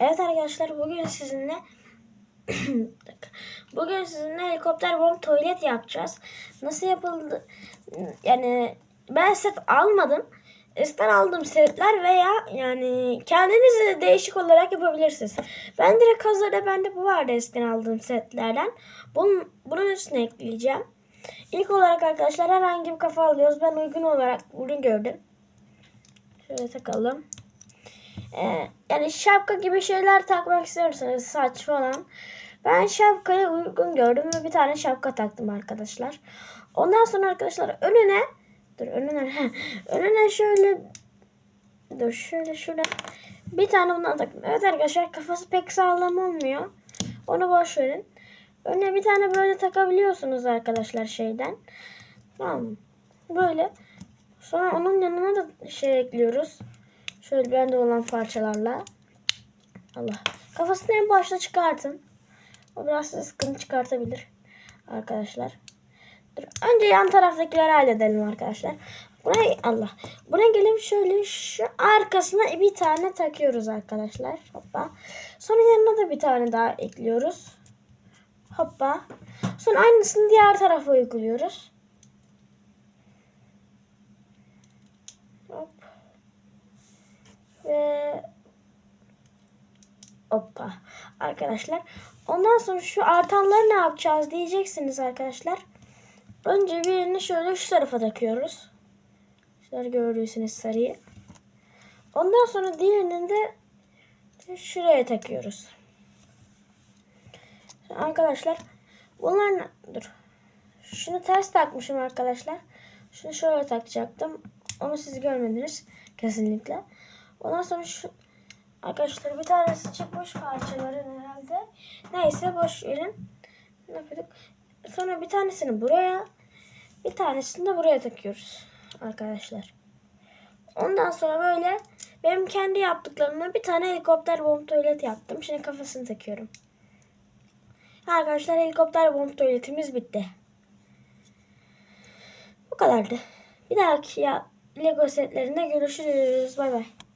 Evet arkadaşlar bugün sizinle bugün sizinle helikopter bomb tuvalet yapacağız. Nasıl yapıldı? Yani ben set almadım. Eskiden aldığım setler veya yani kendiniz de değişik olarak yapabilirsiniz. Ben direkt hazırda bende bu vardı eskiden aldığım setlerden. Bunun, bunun üstüne ekleyeceğim. İlk olarak arkadaşlar herhangi bir kafa alıyoruz. Ben uygun olarak bunu gördüm. Şöyle takalım. Ee, yani şapka gibi şeyler takmak istiyorsanız saç falan. Ben şapkaya uygun gördüm ve bir tane şapka taktım arkadaşlar. Ondan sonra arkadaşlar önüne dur önüne önüne şöyle dur şöyle şöyle bir tane bundan taktım. Evet arkadaşlar kafası pek sağlam olmuyor. Onu boş verin. Önüne bir tane böyle takabiliyorsunuz arkadaşlar şeyden. Tamam? Böyle. Sonra onun yanına da şey ekliyoruz. Şöyle bende olan parçalarla. Allah. Kafasını en başta çıkartın. O biraz sıkıntı çıkartabilir. Arkadaşlar. Dur. Önce yan taraftakileri halledelim arkadaşlar. Buraya Allah. Buraya gelip şöyle şu arkasına bir tane takıyoruz arkadaşlar. Hoppa. Sonra yanına da bir tane daha ekliyoruz. Hoppa. Sonra aynısını diğer tarafa uyguluyoruz. Hop. Ve hoppa. Arkadaşlar. Ondan sonra şu artanları ne yapacağız diyeceksiniz arkadaşlar. Önce birini şöyle şu tarafa takıyoruz. Şöyle görüyorsunuz sarıyı. Ondan sonra diğerini de şuraya takıyoruz. Arkadaşlar bunlar dur. Şunu ters takmışım arkadaşlar. Şunu şöyle takacaktım. Onu siz görmediniz kesinlikle. Ondan sonra şu arkadaşlar bir tanesi çıkmış parçaların herhalde. Neyse boş verin. Ne yapıyorduk? Sonra bir tanesini buraya, bir tanesini de buraya takıyoruz arkadaşlar. Ondan sonra böyle benim kendi yaptıklarımla bir tane helikopter bomb tuvalet yaptım. Şimdi kafasını takıyorum. Arkadaşlar helikopter bomb tuvaletimiz bitti. Bu kadardı. Bir dahaki ya Lego setlerinde görüşürüz. Bay bay.